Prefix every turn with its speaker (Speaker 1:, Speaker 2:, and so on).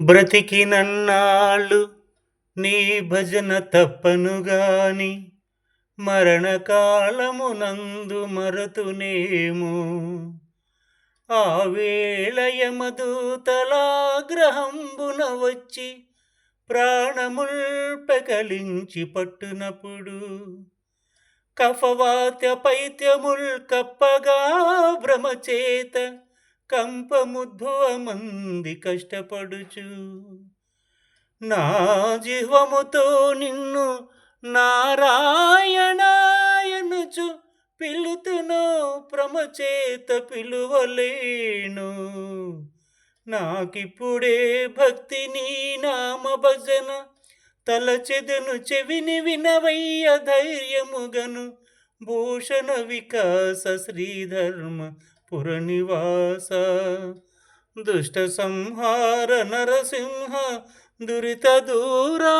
Speaker 1: బ్రతికినన్నాళ్ళు నీ భజన తప్పనుగాని మరణకాలమునందు మరతునేమో. ఆ వేళయమదూతలాగ్రహంబున వచ్చి ప్రాణముల్ పెకలించి పట్టునప్పుడు కఫవాత్య పైత్యముల్ కప్పగా భ్రమచేత కంపముద్భవమంది కష్టపడుచు. నా జీవముతో నిన్ను నారాయణాయనుచు పిలుతును ప్రమచేత పిలువలేను. నాకిప్పుడే భక్తి నీ నామ భజన తలచెదను చెవిని వినవయ్య ధైర్యముగను భూషణ వికాస శ్రీధర్మ పురనివాస దుష్ట సంహార నరసింహ దురిత దూరా